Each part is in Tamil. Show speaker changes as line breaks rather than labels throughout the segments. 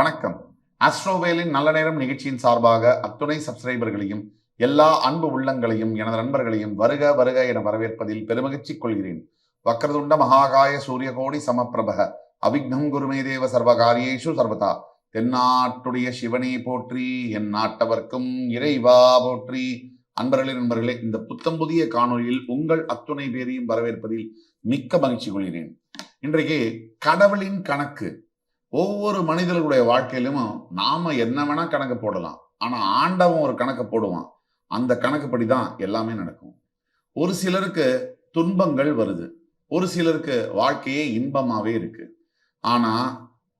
வணக்கம். அஸ்ட்ரோவேலின் நல்ல நேரம் நிகழ்ச்சியின் சார்பாக அத்துணை சப்ஸ்கிரைபர்களையும் எல்லா அன்பு உள்ளங்களையும் எனது நண்பர்களையும் வருக வருக என வரவேற்பதில் பெருமகிழ்ச்சி கொள்கிறேன். வக்ரதுண்ட மகாகாய சூரியகோடி சமப்பிரபக அவிக்னம் குருமே தேவ சர்வகாரியேஷு சர்வதா. தென்னாட்டுடைய சிவனே போற்றி என் நாட்டவர்க்கும் இறைவா போற்றி. அன்பர்களே நண்பர்களே இந்த புத்தம் புதிய காணொளியில் உங்கள் அத்துணை பேரையும் வரவேற்பதில் மிக்க மகிழ்ச்சி கொள்கிறேன். இன்றைக்கு கடவுளின் கணக்கு. ஒவ்வொரு மனிதர்களுடைய வாழ்க்கையிலும் நாம என்ன வேணா கணக்கு போடலாம். ஆனா ஆண்டவன் ஒரு கணக்கு போடுவான். அந்த கணக்குப்படி தான் எல்லாமே நடக்கும். ஒரு சிலருக்கு துன்பங்கள் வருது. ஒரு சிலருக்கு வாழ்க்கையே இன்பமாவே இருக்கு. ஆனா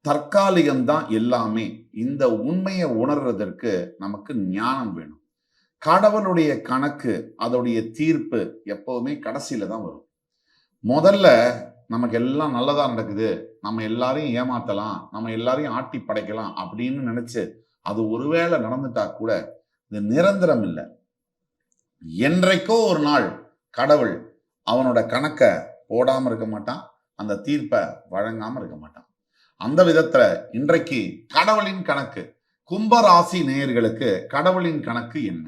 தற்காலிகம்தான் எல்லாமே இந்த உண்மையை உணர்றதற்கு நமக்கு ஞானம் வேணும். கடவுளுடைய கணக்கு அதோடைய தீர்ப்பு எப்பவுமே கடைசியில தான் வரும். முதல்ல நமக்கு எல்லாம் நல்லதா நடக்குது. நம்ம எல்லாரையும் ஏமாத்தலாம். நம்ம எல்லாரையும் ஆட்டி படைக்கலாம் அப்படின்னு நினைச்சு அது ஒருவேளை நடந்துட்டா கூட இது நிரந்தரம் இல்லை. என்றைக்கோ ஒரு நாள் கடவுள் அவனோட கணக்கை போடாம இருக்க மாட்டான். அந்த தீர்ப்பை வழங்காம இருக்க மாட்டான். அந்த விதத்துல இன்றைக்கு கடவுளின் கணக்கு கும்பராசி நேயர்களுக்கு கடவுளின் கணக்கு என்ன?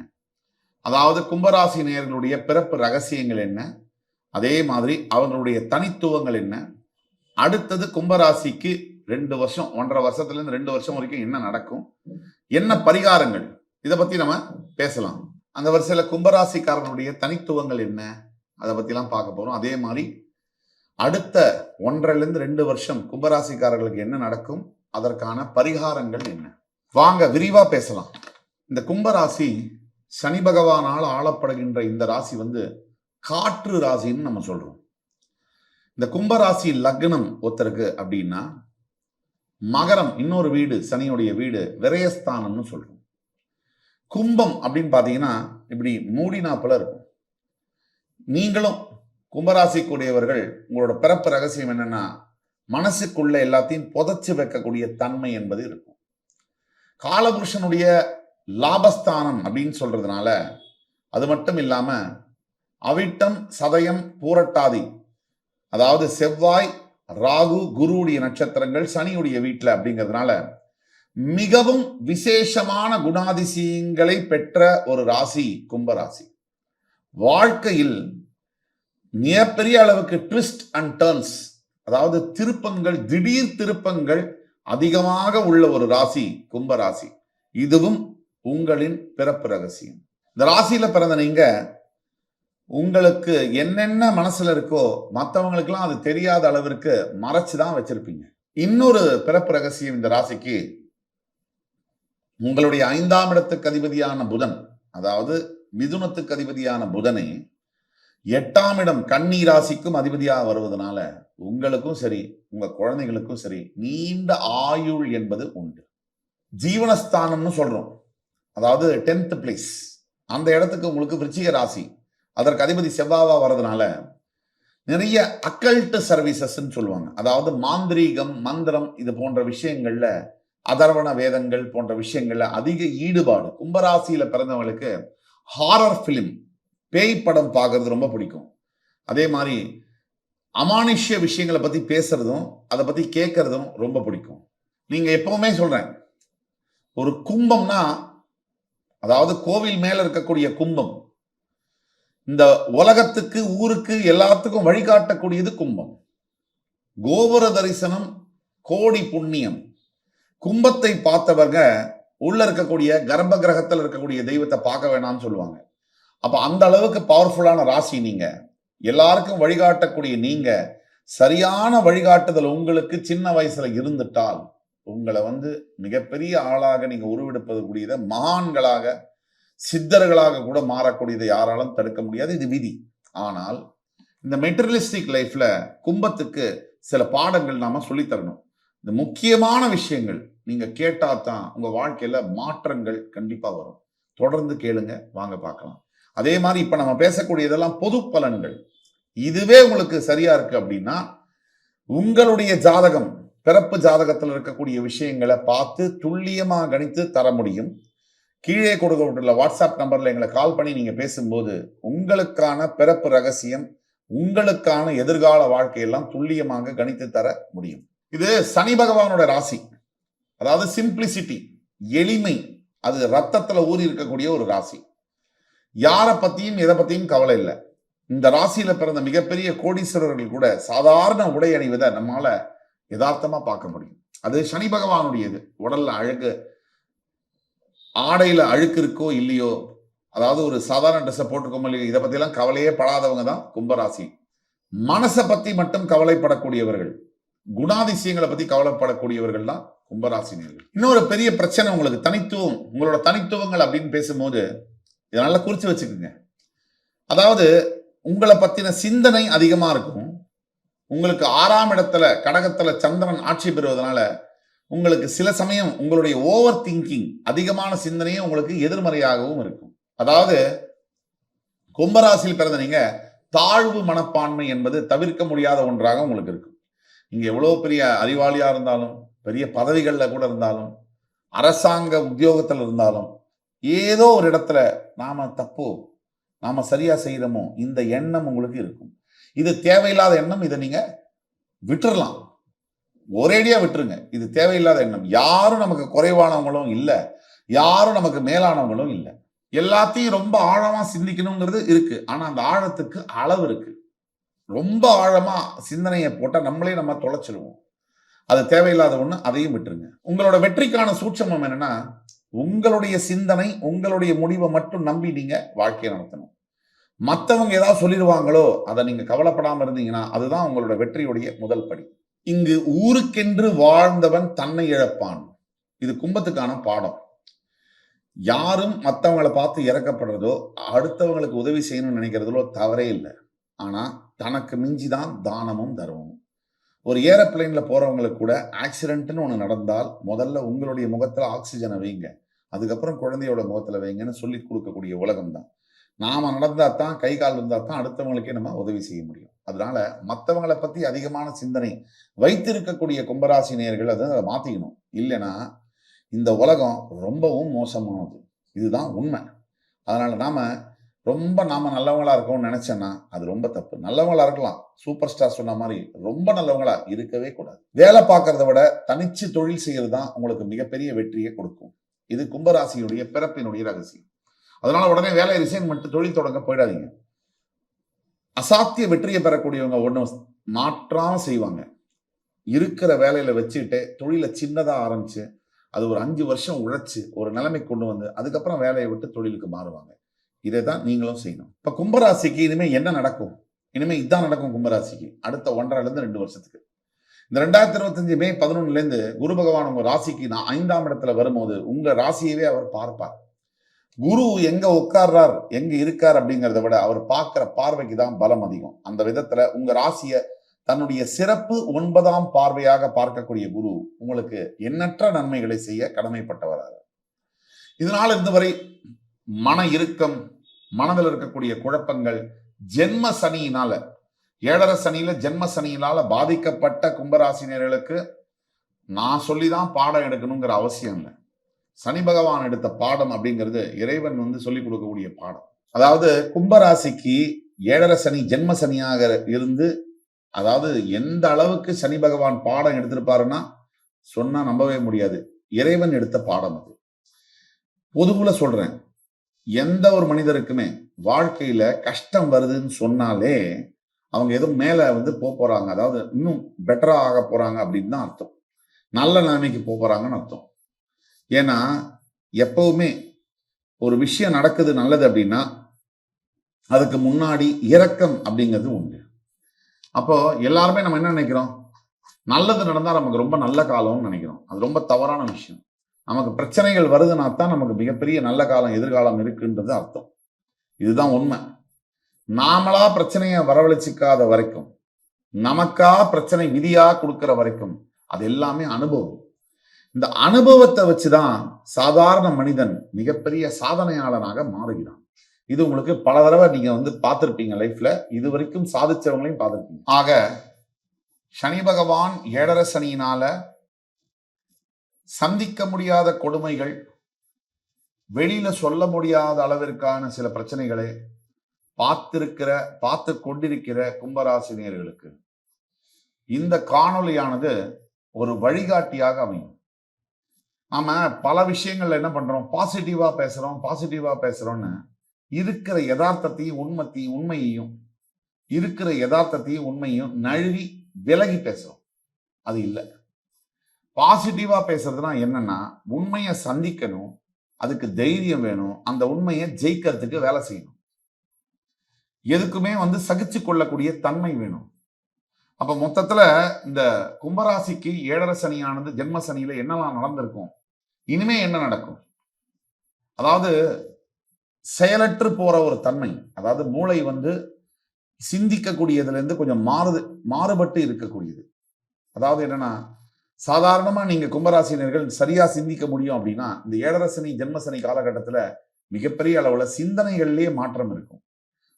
அதாவது கும்பராசி நேயர்களுடைய பிறப்பு ரகசியங்கள் என்ன? அதே மாதிரி அவங்களுடைய தனித்துவங்கள் என்ன? அடுத்தது கும்பராசிக்கு ரெண்டு வருஷம் ஒன்றரை வருஷத்துலேருந்து ரெண்டு வருஷம் வரைக்கும் என்ன நடக்கும்? என்ன பரிகாரங்கள்? இதை பற்றி நம்ம பேசலாம். அந்த வரிசையில கும்பராசிக்காரனுடைய தனித்துவங்கள் என்ன? அதை பற்றிலாம் பார்க்க போகிறோம் அதே மாதிரி அடுத்த ஒன்றரைலேருந்து ரெண்டு வருஷம் கும்பராசிக்காரர்களுக்கு என்ன நடக்கும்? அதற்கான பரிகாரங்கள் என்ன? வாங்க விரிவாக பேசலாம். இந்த கும்பராசி சனி பகவானால் ஆளப்படுகின்ற இந்த ராசி வந்து காற்று ராசின்னு நம்ம சொல்றோம். இந்த கும்பராசி லக்னம் ஒருத்தருக்கு அப்படின்னா மகரம் இன்னொரு வீடு சனியுடைய வீடு விரயஸ்தானம்னு சொல்றோம். கும்பம் அப்படின்னு பார்த்தீங்கன்னா இப்படி மூடினாப்புல இருக்கும். நீங்களும் கும்பராசிக்குடையவர்கள் உங்களோட பிறப்பு ரகசியம் என்னன்னா மனசுக்குள்ள எல்லாத்தையும் புதைச்சு வைக்கக்கூடிய தன்மை என்பது இருக்கும். காலபுருஷனுடைய லாபஸ்தானம் அப்படின்னு சொல்றதுனால அது மட்டும் இல்லாம அவிட்டம் சதயம் பூரட்டாதி. அதாவது செவ்வாய் ராகு குருவுடைய நட்சத்திரங்கள் சனியுடைய வீட்டில் அப்படிங்கிறதுனால மிகவும் விசேஷமான குணாதிசயங்களை பெற்ற ஒரு ராசி கும்பராசி வாழ்க்கையில் மிகப்பெரிய அளவுக்கு ட்விஸ்ட் அண்ட் டர்ன்ஸ் அதாவது திருப்பங்கள் திடீர் திருப்பங்கள் அதிகமாக உள்ள ஒரு ராசி கும்பராசி இதுவும் உங்களின் பிறப்பு ரகசியம். இந்த ராசியில பிறந்த நீங்க உங்களுக்கு என்னென்ன மனசுல இருக்கோ மற்றவங்களுக்கெல்லாம் அது தெரியாத அளவிற்கு மறைச்சு தான் வச்சிருப்பீங்க. இன்னொரு பிறப்பு ரகசியம் இந்த ராசிக்கு உங்களுடைய ஐந்தாம் இடத்துக்கு அதிபதியான புதன் அதாவது மிதுனத்துக்கு அதிபதியான புதனே எட்டாம் இடம் கன்னி ராசிக்கும் அதிபதியாக வருவதனால உங்களுக்கும் சரி உங்க குழந்தைகளுக்கும் சரி நீண்ட ஆயுள் என்பது உண்டு. ஜீவனஸ்தானம்னு சொல்றோம். அதாவது டென்த் பிளேஸ் அந்த இடத்துக்கு உங்களுக்கு விருச்சிக ராசி. அதற்கு அதிபதி செவ்வாவா வர்றதுனால நிறைய அக்கல்ட்டு சர்வீசஸ்ன்னு சொல்லுவாங்க. அதாவது மாந்திரீகம் மந்திரம் இது போன்ற விஷயங்கள்ல அதர்வண வேதங்கள் போன்ற விஷயங்கள்ல அதிக ஈடுபாடு. கும்பராசியில பிறந்தவங்களுக்கு ஹாரர் பிலிம் பேய் படம் பார்க்கறது ரொம்ப பிடிக்கும். அதே மாதிரி அமானுஷ்ய விஷயங்களை பத்தி பேசுறதும் அதை பத்தி கேட்கறதும் ரொம்ப பிடிக்கும். நீங்க எப்பவுமே சொல்றேன் ஒரு கும்பம்னா அதாவது கோவில் மேல இருக்கக்கூடிய கும்பம் இந்த உலகத்துக்கு ஊருக்கு எல்லாத்துக்கும் வழிகாட்டக்கூடியது கும்பம். கோபுர தரிசனம் கோடி புண்ணியம். கும்பத்தை பார்த்தவங்க உள்ள இருக்கக்கூடிய கர்ப்ப கிரகத்தில் இருக்கக்கூடிய தெய்வத்தை பார்க்க வேணாம்னு சொல்லுவாங்க. அப்ப அந்த அளவுக்கு பவர்ஃபுல்லான ராசி நீங்க. எல்லாருக்கும் வழிகாட்டக்கூடிய நீங்க சரியான வழிகாட்டுதல் உங்களுக்கு சின்ன வயசுல இருந்துட்டால் உங்களை வந்து மிகப்பெரிய ஆளாக நீங்க உருவெடுப்பது கூடியதை மகான்களாக சித்தர்களாக கூட மாறக்கூடியதை யாராலும் தடுக்க முடியாது. இது விதி. ஆனால் இந்த மெட்டீரியலிஸ்டிக் லைஃப்ல கும்பத்துக்கு சில பாடங்கள் நாம சொல்லித்தரணும் இந்த முக்கியமான விஷயங்கள் நீங்க கேட்டா தான் உங்க வாழ்க்கையில மாற்றங்கள் கண்டிப்பா வரும். தொடர்ந்து கேளுங்க வாங்க பார்க்கலாம். அதே மாதிரி இப்ப நம்ம பேசக்கூடியதெல்லாம் பொது பலன்கள். இதுவே உங்களுக்கு சரியா இருக்கு அப்படின்னா உங்களுடைய ஜாதகம் பிறப்பு ஜாதகத்தில் இருக்கக்கூடிய விஷயங்களை பார்த்து துல்லியமாக கணித்து தர முடியும். கீழே கொடுக்கப்பட்டுள்ள வாட்ஸ்அப் நம்பரில் எங்களை கால் பண்ணி நீங்கள் பேசும்போது உங்களுக்கான பிறப்பு ரகசியம் உங்களுக்கான எதிர்கால வாழ்க்கையெல்லாம் துல்லியமாக கணித்து தர முடியும். இது சனி பகவானோட ராசி. அதாவது சிம்பிளிசிட்டி எளிமை அது ரத்தத்தில் ஊறி இருக்கக்கூடிய ஒரு ராசி. யாரை பற்றியும் எதை பற்றியும் கவலை இல்லை. இந்த ராசியில் பிறந்த மிகப்பெரிய கோடீஸ்வரர்கள் கூட சாதாரண உடை அணிவதை நம்மால யதார்த்தமாக பார்க்க முடியும். அது சனி பகவானுடையது. உடல்ல அழகு ஆடையில் அழுக்கு இருக்கோ இல்லையோ அதாவது ஒரு சாதாரண ட்ரெஸ்ஸை போட்டிருக்கோமோ இல்லையோ இதை பற்றிலாம் கவலையே படாதவங்க தான் கும்பராசி. மனசை பற்றி மட்டும் கவலைப்படக்கூடியவர்கள் குணாதிசயங்களை பற்றி கவலைப்படக்கூடியவர்கள் தான் கும்பராசினியர்கள் இன்னொரு பெரிய பிரச்சனை உங்களுக்கு தனித்துவம் உங்களோட தனித்துவங்கள் அப்படின்னு பேசும்போது இதை நல்லா குறித்து வச்சுக்கோங்க. அதாவது உங்களை பற்றின சிந்தனை அதிகமாக இருக்கும். உங்களுக்கு ஆறாம் இடத்துல கடகத்தில் சந்திரன் ஆட்சி பெறுவதனால உங்களுக்கு சில சமயம் உங்களுடைய ஓவர் திங்கிங் அதிகமான சிந்தனையே உங்களுக்கு எதிர்மறையாகவும் இருக்கும். அதாவது கும்பராசியில் பிறந்த நீங்க தாழ்வு மனப்பான்மை என்பது தவிர்க்க முடியாத ஒன்றாக உங்களுக்கு இருக்கும். நீங்க எவ்வளவு பெரிய அறிவாளியா இருந்தாலும் பெரிய பதவிகள்ல கூட இருந்தாலும் அரசாங்க உத்தியோகத்தில் இருந்தாலும் ஏதோ ஒரு இடத்துல நாம தப்போ நாம சரியா செய்யறோமோ இந்த எண்ணம் உங்களுக்கு இருக்கும். இது தேவையில்லாத எண்ணம் இதை நீங்க விட்டுறலாம். ஒரேடியா விட்டுருங்க. இது தேவையில்லாத எண்ணம். யாரும் நமக்கு குறைவானவங்களும் இல்லை. யாரும் நமக்கு மேலானவங்களும் இல்லை. எல்லாத்தையும் ரொம்ப ஆழமா சிந்திக்கணுங்கிறது இருக்கு. ஆனா அந்த ஆழத்துக்கு அளவு இருக்கு. ரொம்ப ஆழமா சிந்தனையை போட்டா நம்மளே நம்ம தொலைச்சிடுவோம் அது தேவையில்லாத ஒண்ணு அதையும் விட்டுருங்க. உங்களோட வெற்றிக்கான சூட்சமம் என்னன்னா உங்களுடைய சிந்தனை உங்களுடைய முடிவை மட்டும் நம்பி நீங்க வாழ்க்கையை நடத்தணும். மற்றவங்க ஏதாவது சொல்லிடுவாங்களோ அதை நீங்க கவலைப்படாமல் இருந்தீங்கன்னா அதுதான் உங்களோட வெற்றியுடைய முதல் படி. இங்கு ஊருக்கென்று வாழ்ந்தவன் தன்னை இழப்பான். இது கும்பத்துக்கான பாடம். யாரும் மற்றவங்களை பார்த்து இறக்கப்படுறதோ அடுத்தவங்களுக்கு உதவி செய்யணும்னு நினைக்கிறதுலோ தவறே இல்லை. ஆனா தனக்கு மிஞ்சி தான் தானமும் தர்மமும் ஒரு ஏரோப்ளைன்ல போறவங்களுக்கு கூட ஆக்சிடென்ட்னு ஒன்று நடந்தால் முதல்ல உங்களுடைய முகத்துல ஆக்சிஜனை வைங்க. அதுக்கப்புறம் குழந்தையோட முகத்துல வைங்கன்னு சொல்லி கொடுக்கக்கூடிய உலகம் தான் நாம நடந்தா தான் கை கால் இருந்தா தான் அடுத்தவங்களுக்கே நம்ம உதவி செய்ய முடியும். அதனால மற்றவங்களை பத்தி அதிகமான சிந்தனை வைத்திருக்கக்கூடிய கும்பராசி நேர்கள் அதை அதை மாத்திக்கணும். இல்லைன்னா இந்த உலகம் ரொம்பவும் மோசமானது. இதுதான் உண்மை. அதனால நாம ரொம்ப நாம நல்லவங்களா இருக்கோம்னு நினைச்சேன்னா அது ரொம்ப தப்பு. நல்லவங்களா இருக்கலாம். சூப்பர் ஸ்டார் சொன்ன மாதிரி ரொம்ப நல்லவங்களா இருக்கவே கூடாது. வேலை பார்க்கறத விட தனிச்சு தொழில் செய்யறது தான் உங்களுக்கு மிகப்பெரிய வெற்றியை கொடுக்கும். இது கும்பராசியுடைய பிறப்பினுடைய ரகசியம். அதனால உடனே வேலையை ரிசைன் பண்ணிட்டு தொழில் தொடங்க போயிடாதீங்க. அசாத்திய வெற்றியை பெறக்கூடியவங்க ஒன்றும் மாற்றாம செய்வாங்க. இருக்கிற வேலையில வச்சுக்கிட்டு தொழிலை சின்னதா ஆரம்பிச்சு அது ஒரு அஞ்சு வருஷம் உழைச்சு ஒரு நிலைமை கொண்டு வந்து அதுக்கப்புறம் வேலையை விட்டு தொழிலுக்கு மாறுவாங்க. இதை தான் நீங்களும் செய்யணும். இப்ப கும்பராசிக்கு இனிமே என்ன நடக்கும்? இனிமே இதுதான் நடக்கும் கும்பராசிக்கு. அடுத்த ஒன்றரைலேருந்து ரெண்டு வருஷத்துக்கு. இந்த ரெண்டாயிரத்தி இருபத்தஞ்சு மே பதினொன்னுல இருந்து குரு பகவான் உங்க ராசிக்கு நான் ஐந்தாம் இடத்துல வரும்போது உங்க ராசியவே அவர் பார்ப்பார். குரு எங்க உட்கார்றார் எங்க இருக்கார் அப்படிங்கிறத விட அவர் பார்க்கிற பார்வைக்கு தான் பலம் அதிகம். அந்த விதத்துல உங்க ராசிய தன்னுடைய சிறப்பு ஒன்பதாம் பார்வையாக பார்க்கக்கூடிய குரு உங்களுக்கு எண்ணற்ற நன்மைகளை செய்ய கடமைப்பட்டவராக. இதனால் இருந்து வரை மன இறுக்கம் மனதில் இருக்கக்கூடிய குழப்பங்கள் ஜென்ம சனியினால ஏழரை சனியில ஜென்ம சனியினால பாதிக்கப்பட்ட கும்பராசினியர்களுக்கு நான் சொல்லிதான் பாடம் எடுக்கணுங்கிற அவசியம் இல்லை. சனி பகவான் எடுத்த பாடம் அப்படிங்கிறது இறைவன் வந்து சொல்லிக் கொடுக்கக்கூடிய பாடம். அதாவது கும்பராசிக்கு ஏழரை சனி ஜென்ம சனியாக இருந்து அதாவது எந்த அளவுக்கு சனி பகவான் பாடம் எடுத்திருப்பாருன்னா சொன்னா நம்பவே முடியாது. இறைவன் எடுத்த பாடம் அது. பொதுவுல சொல்றேன் எந்த ஒரு மனிதருக்குமே வாழ்க்கையில கஷ்டம் வருதுன்னு சொன்னாலே அவங்க எதுவும் மேல வந்து போக போறாங்க. அதாவது இன்னும் பெட்டரா ஆக போறாங்க அப்படின்னு தான் அர்த்தம். நல்ல நிலைமைக்கு போக போறாங்கன்னு அர்த்தம். ஏன்னா எப்பவுமே ஒரு விஷயம் நடக்குது நல்லது அப்படின்னா அதுக்கு முன்னாடி இரக்கம் அப்படிங்கிறது உண்டு. அப்போ எல்லாருமே நம்ம என்ன நினைக்கிறோம்? நல்லது நடந்தால் நமக்கு ரொம்ப நல்ல காலம்னு நினைக்கிறோம். அது ரொம்ப தவறான விஷயம். நமக்கு பிரச்சனைகள் வருதுன்னா தான் நமக்கு மிகப்பெரிய நல்ல காலம் எதிர்காலம் இருக்குன்றது அர்த்தம். இதுதான் உண்மை. நாமளா பிரச்சனையை வரவழைச்சிக்காத வரைக்கும் நமக்கா பிரச்சனை விதியா கொடுக்கிற வரைக்கும் அது எல்லாமே அனுபவம். இந்த அனுபவத்தை வச்சுதான் சாதாரண மனிதன் மிகப்பெரிய சாதனையாளனாக மாறுகிறான். இது உங்களுக்கு பல தடவை நீங்க வந்து பார்த்திருப்பீங்க லைஃப்ல. இது வரைக்கும் சாதிச்சவங்களையும் பார்த்துருப்பீங்க. ஆக சனி பகவான் ஏழரை சனியினால சந்திக்க முடியாத கொடுமைகள் வெளியில சொல்ல முடியாத அளவிற்கான சில பிரச்சனைகளை பார்த்திருக்கிற பார்த்து கொண்டிருக்கிற கும்பராசினியர்களுக்கு இந்த காணொளியானது ஒரு வழிகாட்டியாக அமையும். நாம பல விஷயங்கள்ல என்ன பண்றோம்? பாசிட்டிவா பேசுறோம் பாசிட்டிவா பேசுறோம்னு இருக்கிற யதார்த்தத்தையும் உண்மத்தையும் உண்மையையும் இருக்கிற யதார்த்தத்தையும் உண்மையும் நழுவி விலகி பேசுறோம். அது இல்லை. பாசிட்டிவா பேசுறதுனா என்னன்னா உண்மையை சந்திக்கணும் அதுக்கு தைரியம் வேணும் அந்த உண்மையை ஜெயிக்கிறதுக்கு வேலை செய்யணும். எதுக்குமே வந்து சகிச்சு கொள்ளக்கூடிய தன்மை வேணும். அப்ப மொத்தத்துல இந்த கும்பராசிக்கு ஏழரை சனியானது ஜென்ம சனியில என்னெல்லாம் நடந்திருக்கும்? இனிமே என்ன நடக்கும்? அதாவது செயலற்று போற ஒரு தன்மை அதாவது மூளை வந்து சிந்திக்கக்கூடியதுல இருந்து கொஞ்சம் மாறுது மாறுபட்டு இருக்கக்கூடியது. அதாவது என்னன்னா சாதாரணமா நீங்க கும்பராசினியர்கள் சரியா சிந்திக்க முடியும் அப்படின்னா இந்த ஏழரை சனி ஜென்ம காலகட்டத்துல மிகப்பெரிய அளவுல சிந்தனைகள்லயே மாற்றம் இருக்கும்.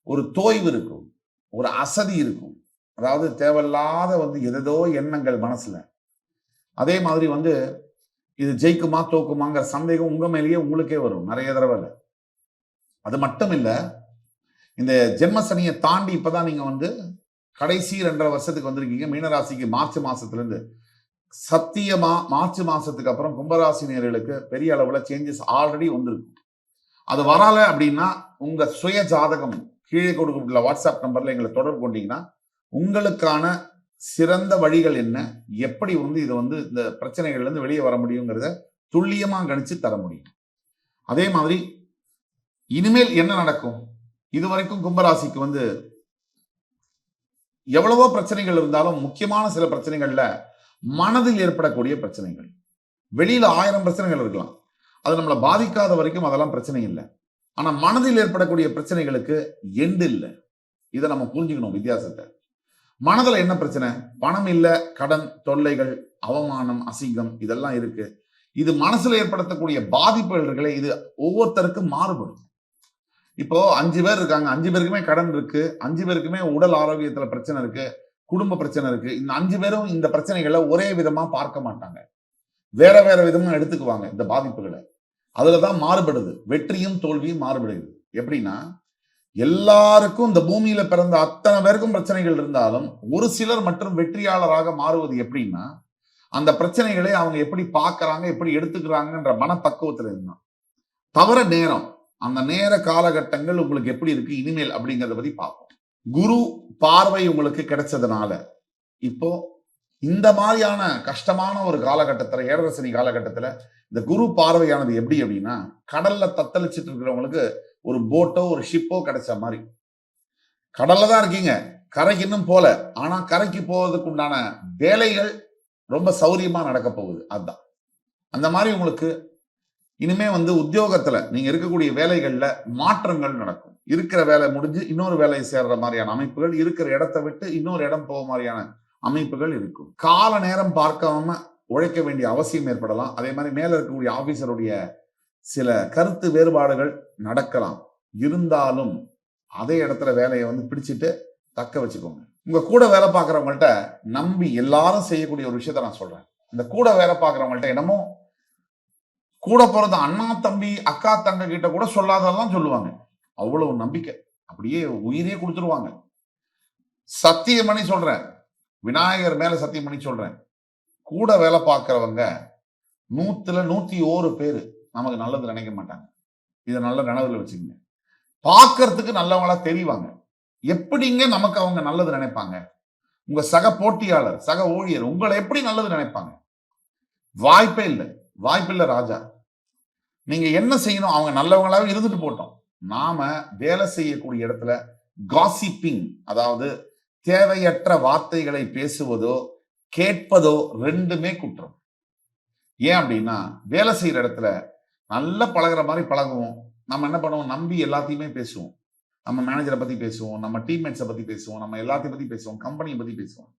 ஒரு தோய்வு இருக்கும் ஒரு அசதி இருக்கும். அதாவது தேவையில்லாத வந்து எதோ எண்ணங்கள் மனசுல. அதே மாதிரி வந்து இது ஜெயிக்குமா தோக்குமாங்கிற சந்தேகம் உங்க மேலேயே உங்களுக்கே வரும் நிறைய தடவை அது மட்டும் இல்லை இந்த ஜென்ம சனியை தாண்டி இப்பதான் நீங்க வந்து கடைசி ரெண்டரை வருஷத்துக்கு வந்திருக்கீங்க. மீனராசிக்கு மார்ச் மாசத்துலேருந்து சத்தியமா மார்ச் மாசத்துக்கு அப்புறம் கும்பராசி நேர்களுக்கு பெரிய அளவுல சேஞ்சஸ் ஆல்ரெடி வந்திருக்கும். அது வரல அப்படின்னா உங்க சுய ஜாதகம் கீழே கொடுக்கப்பட்டுள்ள வாட்ஸ்அப் நம்பர்ல எங்களை தொடர்பு கொண்டீங்கன்னா உங்களுக்கான சிறந்த வழிகள் என்ன? எப்படி வந்து இதை வந்து இந்த பிரச்சனைகள்ல இருந்து வெளியே வர முடியுங்கிறத துல்லியமா கணிச்சு தர முடியும். அதே மாதிரி இனிமேல் என்ன நடக்கும்? இதுவரைக்கும் கும்பராசிக்கு வந்து எவ்வளவோ பிரச்சனைகள் இருந்தாலும் முக்கியமான சில பிரச்சனைகள்ல மனதில் ஏற்படக்கூடிய பிரச்சனைகள். வெளியில ஆயிரம் பிரச்சனைகள் இருக்கலாம். அது நம்மளை பாதிக்காத வரைக்கும் அதெல்லாம் பிரச்சனை இல்லை. ஆனா மனதில் ஏற்படக்கூடிய பிரச்சனைகளுக்கு எண்டு இல்லை. இதை நம்ம புரிஞ்சுக்கணும் வித்தியாசத்தை. மனதுல என்ன பிரச்சனை? பணம் இல்லை கடன் தொல்லைகள் அவமானம் அசிங்கம் இதெல்லாம் இருக்கு. இது மனசுல ஏற்படுத்தக்கூடிய பாதிப்புகள் இது ஒவ்வொருத்தருக்கும் மாறுபடும். இப்போ அஞ்சு பேர் இருக்காங்க அஞ்சு பேருக்குமே கடன் இருக்கு அஞ்சு பேருக்குமே உடல் ஆரோக்கியத்துல பிரச்சனை இருக்கு குடும்ப பிரச்சனை இருக்கு. இந்த அஞ்சு பேரும் இந்த பிரச்சனைகளை ஒரே விதமா பார்க்க மாட்டாங்க. வேற வேற விதமா எடுத்துக்குவாங்க இந்த பாதிப்புகளை. அதுலதான் மாறுபடுது. வெற்றியும் தோல்வியும் மாறுபடுது. எப்படின்னா எல்லாருக்கும் இந்த பூமியில பிறந்த அத்தனை பேருக்கும் பிரச்சனைகள் இருந்தாலும் ஒரு சிலர் மற்றும் வெற்றியாளராக மாறுவது எப்படின்னா அந்த பிரச்சனைகளை அவங்க எப்படி பார்க்கறாங்க எப்படி எடுத்துக்கிறாங்கன்ற மனப்பக்குவத்துல இருந்தான் தவற நேரம் அந்த நேர காலகட்டங்கள் உங்களுக்கு எப்படி இருக்கு இனிமேல் அப்படிங்கிறத பத்தி பார்ப்போம். குரு பார்வை உங்களுக்கு கிடைச்சதுனால இப்போ இந்த மாதிரியான கஷ்டமான ஒரு காலகட்டத்தில் ஏழரசனி காலகட்டத்தில் இந்த குரு பார்வையானது எப்படி அப்படின்னா கடல்ல தத்தளிச்சிட்டு இருக்கிறவங்களுக்கு ஒரு போட்டோ ஒரு ஷிப்போ கிடைச்ச மாதிரி. கடல்ல தான் இருக்கீங்க. கரைக்கு இன்னும் போல. ஆனா கரைக்கு போவதற்கு உண்டான வேலைகள் ரொம்ப சௌரியமா நடக்க போகுது. அதுதான். அந்த மாதிரி உங்களுக்கு இனிமே வந்து உத்தியோகத்துல நீங்க இருக்கக்கூடிய வேலைகள்ல மாற்றங்கள் நடக்கும். இருக்கிற வேலை முடிஞ்சு இன்னொரு வேலையை சேர்ற மாதிரியான அமைப்புகள் இருக்கிற இடத்தை விட்டு இன்னொரு இடம் போக மாதிரியான அமைப்புகள் இருக்கும். கால நேரம் பார்க்காம உழைக்க வேண்டிய அவசியம் ஏற்படலாம். அதே மாதிரி மேல இருக்கக்கூடிய ஆபீசருடைய சில கருத்து வேறுபாடுகள் நடக்கலாம். இருந்தாலும் அதே இடத்துல வேலையை வந்து பிடிச்சிட்டு தக்க வச்சுக்கோங்க. உங்க கூட வேலை பார்க்குறவங்கள்ட்ட நம்பி எல்லாரும் செய்யக்கூடிய ஒரு விஷயத்த நான் சொல்றேன். இந்த கூட வேலை பார்க்குறவங்கள்ட்ட என்னமோ கூட பிறந்த அண்ணா தம்பி அக்கா தங்க கிட்ட கூட சொல்லாததெல்லாம் சொல்லுவாங்க. அவ்வளவு நம்பிக்கை. அப்படியே உயிரே கொடுத்துருவாங்க. சத்தியமணி சொல்றேன். விநாயகர் மேல சத்தியம் பண்ணி சொல்றேன். கூட வேலை பார்க்கறவங்க நூத்துல நூத்தி ஓரு பேரு நமக்கு நல்லது நினைக்க மாட்டாங்க. இதை நல்ல நினைவுல வச்சுக்கோங்க. பார்க்கறதுக்கு நல்லவங்களா தெரிவாங்க. எப்படிங்க நமக்கு அவங்க நல்லது நினைப்பாங்க? உங்க சக போட்டியாளர் சக ஊழியர் உங்களை எப்படி நல்லது நினைப்பாங்க? வாய்ப்பே இல்லை. வாய்ப்பில்லை ராஜா. நீங்க என்ன செய்யணும்? அவங்க நல்லவங்களாவே இருந்துட்டு போட்டோம். நாம வேலை செய்யக்கூடிய இடத்துல காசிப்பிங் அதாவது தேவையற்ற வார்த்தைகளை பேசுவதோ கேட்பதோ ரெண்டுமே குற்றம். ஏன் அப்படின்னா வேலை செய்யற இடத்துல நல்லா பழகுற மாதிரி பழகுவோம். நம்ம என்ன பண்ணுவோம்? நம்பி எல்லாத்தையுமே பேசுவோம். நம்ம மேனேஜரை பத்தி பேசுவோம் நம்ம டீம்மேட்ஸை பத்தி பேசுவோம் நம்ம எல்லாத்தையும் பத்தி பேசுவோம் கம்பெனியை பத்தி பேசுவோம்.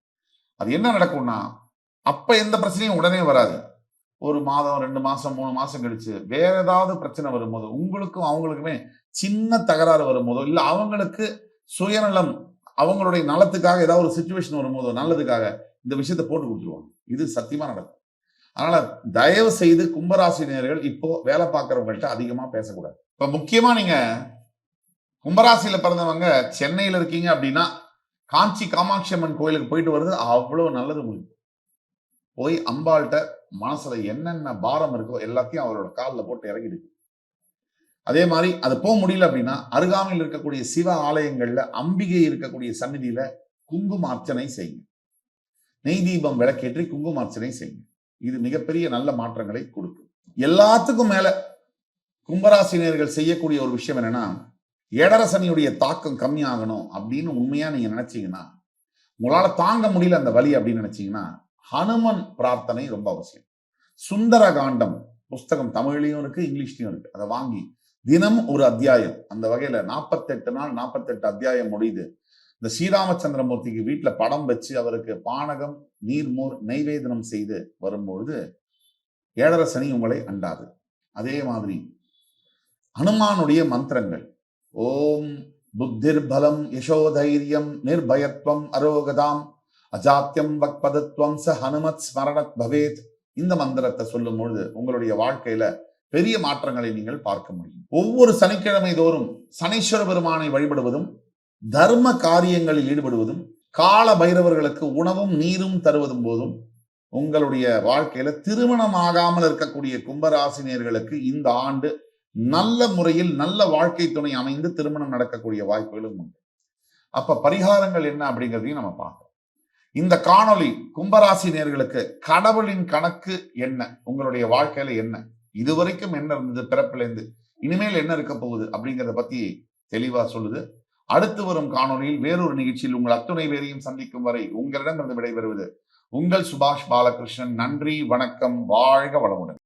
அது என்ன நடக்கும்னா அப்ப எந்த பிரச்சனையும் உடனே வராது. ஒரு மாதம் ரெண்டு மாசம் மூணு மாசம் கழிச்சு வேற ஏதாவது பிரச்சனை வரும்போது உங்களுக்கும் அவங்களுக்குமே சின்ன தகராறு வரும்போதோ இல்ல அவங்களுக்கு சுயநலம் அவங்களுடைய நலத்துக்காக ஏதாவது ஒரு சுச்சுவேஷன் வரும்போதோ நல்லதுக்காக இந்த விஷயத்த போட்டு கொடுத்துருவாங்க. இது சத்தியமா நடக்கும். அதனால தயவு செய்து கும்பராசினியர்கள் இப்போ வேலை பார்க்கறவங்கள்ட்ட அதிகமா பேசக்கூடாது. இப்ப முக்கியமா நீங்க கும்பராசியில பிறந்தவங்க சென்னையில இருக்கீங்க அப்படின்னா காஞ்சி காமாட்சி அம்மன் கோயிலுக்கு போயிட்டு வர்றது அவ்வளவு நல்லது உங்களுக்கு. போய் அம்பாள்கிட்ட மனசுல என்னென்ன பாரம் இருக்கோ எல்லாத்தையும் அவரோட காலில் போட்டு இறங்கிடுது அதே மாதிரி அது போக முடியல அப்படின்னா அருகாமையில் இருக்கக்கூடிய சிவ ஆலயங்கள்ல அம்பிகை இருக்கக்கூடிய சந்நிதியில குங்கும அர்ச்சனை செய்யுங்க. நெய் தீபம் விளக்கேற்றி குங்கும அர்ச்சனை செய்யுங்க. இது மிகப்பெரிய நல்ல மாற்றங்களை கொடுக்கும். எல்லாத்துக்கும் மேல கும்பராசினியர்கள் செய்யக்கூடிய ஒரு விஷயம் என்னன்னா ஏடரசனியுடைய தாக்கம் கம்மியாகணும் அப்படின்னு உண்மையா நீங்க நினைச்சீங்கன்னா உங்களால தாங்க முடியல அந்த வலி அப்படின்னு நினைச்சீங்கன்னா ஹனுமன் பிரார்த்தனை ரொம்ப அவசியம். சுந்தர காண்டம் புஸ்தகம் தமிழ்லயும் இருக்கு இங்கிலீஷ்லயும் இருக்கு. அதை வாங்கி தினம் ஒரு அத்தியாயம். அந்த வகையில நாற்பத்தெட்டு நாள் நாற்பத்தெட்டு அத்தியாயம் முடியுது. இந்த ஸ்ரீராமச்சந்திரமூர்த்திக்கு வீட்டுல படம் வச்சு அவருக்கு பானகம் நீர்மோர் நைவேதனம் செய்து வரும்பொழுது ஏழரை சனி உங்களை அண்டாது. அதே மாதிரி ஹனுமானுடைய மந்திரங்கள். ஓம் புத்திர் பலம் யசோதைரியம் நிர்பயத்வம் அரோகதாம் அஜாத்தியம் வக்பதத்வம் ச ஹனுமத் ஸ்மரணத் பவேத். இந்த மந்திரத்தை சொல்லும் பொழுது உங்களுடைய வாழ்க்கையில பெரிய மாற்றங்களை நீங்கள் பார்க்க முடியும். ஒவ்வொரு சனிக்கிழமை தோறும் சனீஸ்வர பெருமானை வழிபடுவதும் தர்ம காரியங்களில் ஈடுபடுவதும் கால பைரவர்களுக்கு உணவும் நீரும் தருவதும் போதும் உங்களுடைய வாழ்க்கையில திருமணம் ஆகாமல் இருக்கக்கூடிய கும்பராசினியர்களுக்கு இந்த ஆண்டு நல்ல முறையில் நல்ல வாழ்க்கை துணை அமைந்து திருமணம் நடக்கக்கூடிய வாய்ப்புகளும் உண்டு. அப்ப பரிகாரங்கள் என்ன அப்படிங்கிறதையும் நம்ம பார்க்கணும் இந்த காணொளி கும்பராசி நேர்களுக்கு கடவுளின் கணக்கு என்ன? உங்களுடைய வாழ்க்கையில என்ன? இதுவரைக்கும் என்ன இருந்தது? பிறப்பிலேருந்து. இனிமேல் என்ன இருக்க போகுது? அப்படிங்கிறத பத்தி தெளிவா சொல்லுது. அடுத்து வரும் காணொலியில் வேறொரு நிகழ்ச்சியில் உங்கள் அத்துணை பேரையும் சந்திக்கும் வரை உங்களிடமிருந்து விடைபெறுவது உங்கள் சுபாஷ் பாலகிருஷ்ணன். நன்றி வணக்கம் வாழ்க வளமுடன்.